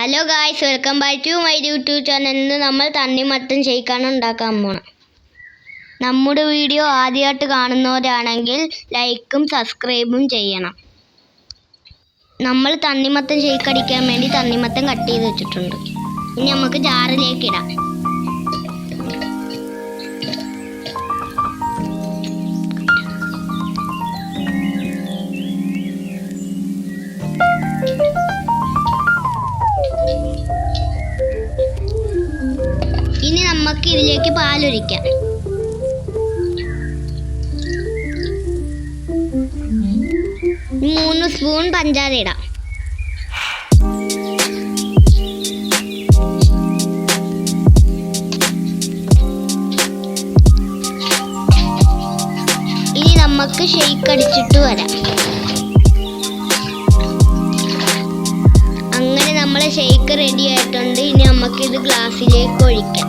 Hello guys welcome back to my YouTube channel ഇന്ന് നമ്മൾ തണ്ണിമത്തൻ ഷെയ്ക്കാണ് ഉണ്ടാക്കാൻ പോണം. നമ്മുടെ വീഡിയോ ആദ്യമായിട്ട് കാണുന്നവരാണെങ്കിൽ ലൈക്കും സബ്സ്ക്രൈബും ചെയ്യണം. നമ്മൾ തണ്ണിമത്തൻ ഷെയ്ക്ക് അടിക്കാൻ വേണ്ടി തണ്ണിമത്തൻ കട്ട് ചെയ്ത് വെച്ചിട്ടുണ്ട്. ഇനി നമുക്ക് ജാറിലേക്ക് ഇടാം. നമുക്ക് ഇതിലേക്ക് പാലൊഴിക്കാം. മൂന്ന് സ്പൂൺ പഞ്ചാര ഇടാം. ഇനി നമുക്ക് ഷെയ്ക്ക് അടിച്ചിട്ട് വരാം. അങ്ങനെ നമ്മളെ ഷെയ്ക്ക് റെഡി ആയിട്ടുണ്ട്. ഇനി നമുക്കിത് ഗ്ലാസ്സിലേക്ക് ഒഴിക്കാം.